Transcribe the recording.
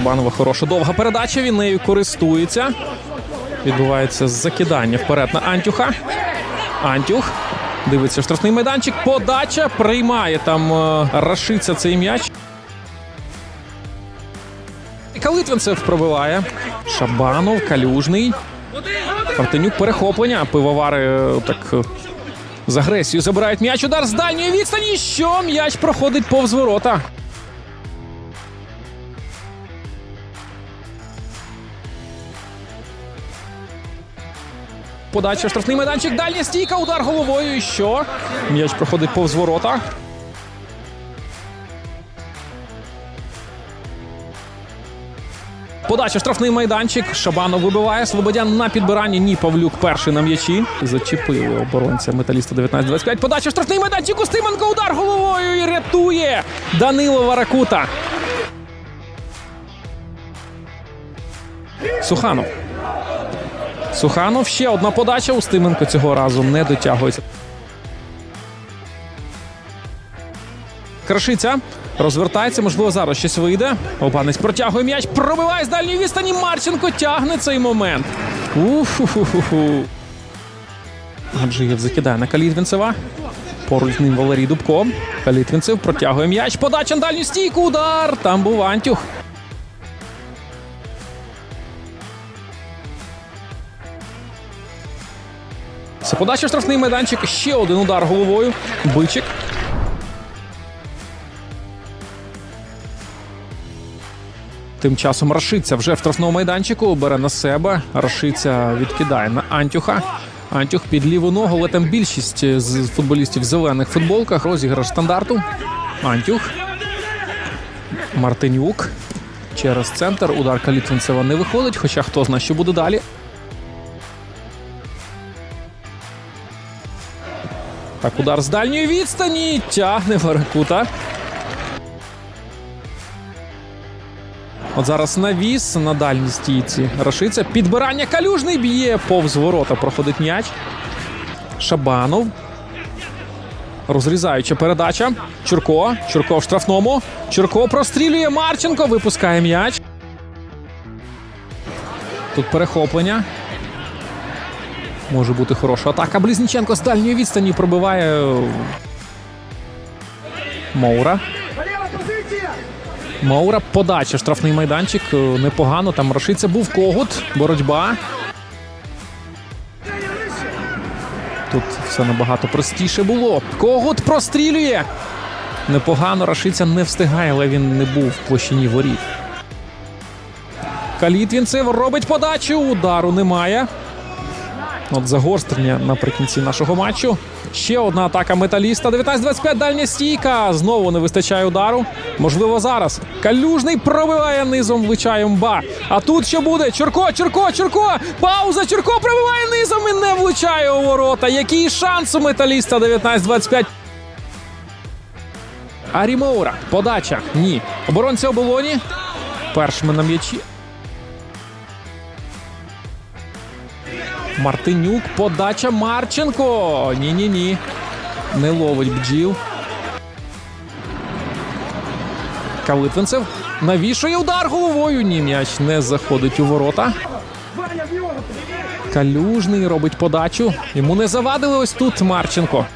Шибанова хороша довга передача. Він нею користується. Відбувається закидання вперед на Антюха. Антюх дивиться штрафний майданчик. Подача приймає там е, Рашиця цей м'яч. Калитвинцев пробиває. Шабанов, Калюжний. Мартинюк перехоплення. Пивовари е, так е, з агресією забирають м'яч. Удар з дальньої відстані. Що м'яч проходить повз ворота. Подача в штрафний майданчик. Дальня стійка. Удар головою. І що? М'яч проходить повз ворота. Подача в штрафний майданчик. Шабанов вибиває. Слободян на підбиранні. Ні, Павлюк перший на м'ячі. Зачепили оборонця металіста 19-25. Подача в штрафний майданчик. Устименко удар головою і рятує Данило Варакута. Суханов. Суханов ще одна подача. Устименко цього разу не дотягується. Крашиця розвертається, можливо, зараз щось вийде. Опанець протягує м'яч, пробиває з дальньої відстані. Марченко тягне цей момент. Уфу-ху-ху-ху. Гаджиєв закидає на Калітвінцева. Поруч з ним Валерій Дубко. Калітвінцев протягує м'яч. Подача на дальню стійку. Удар. Там був Антюх. Це подача штрафний майданчик. Ще один удар головою. Бичик. Тим часом Рашиця вже в штрафному майданчику бере на себе. Рашиця відкидає на Антюха. Антюх під ліву ногу, але там більшість з футболістів в зелених футболках. Розіграш стандарту. Антюх. Мартинюк. Через центр. Удар Калітвінцева не виходить, хоча хто знає, що буде далі. Так, удар з дальньої відстані. Тягне Варакута. От зараз навіс на дальній стійці. Рашиця. Підбирання калюжний б'є. Повз ворота проходить м'яч. Шабанов. Розрізаюча передача. Чурко. Чурко в штрафному. Чурко прострілює. Марченко. Випускає м'яч. Тут перехоплення. Може бути хороша атака. Близніченко з дальньої відстані пробиває. Моура. Маура подача штрафний майданчик. е, Непогано. Там Рашиця був когут. Боротьба. Тут все набагато простіше було. Когут прострілює. Непогано. Рашиця не встигає, але він не був в площині воріт. Калітвінцев робить подачу. Удару немає. От загострення наприкінці нашого матчу. Ще одна атака металіста. 19-25 дальня стійка. Знову не вистачає удару. Можливо, зараз. Калюжний пробиває низом, влучає мба. А тут що буде? Чурко, Чурко, Чурко! Пауза! Чурко пробиває низом і не влучає у ворота. Який шанс у металіста 19-25. Арі Моура. Подача. Ні. Оборонця оболоні. Першими на м'ячі. Мартинюк, подача Марченко. Ні-ні ні. Не ловить бджіл. Калитвинцев навішує удар головою. Ні, м'яч не заходить у ворота. Калюжний робить подачу. Йому не завадили ось тут Марченко.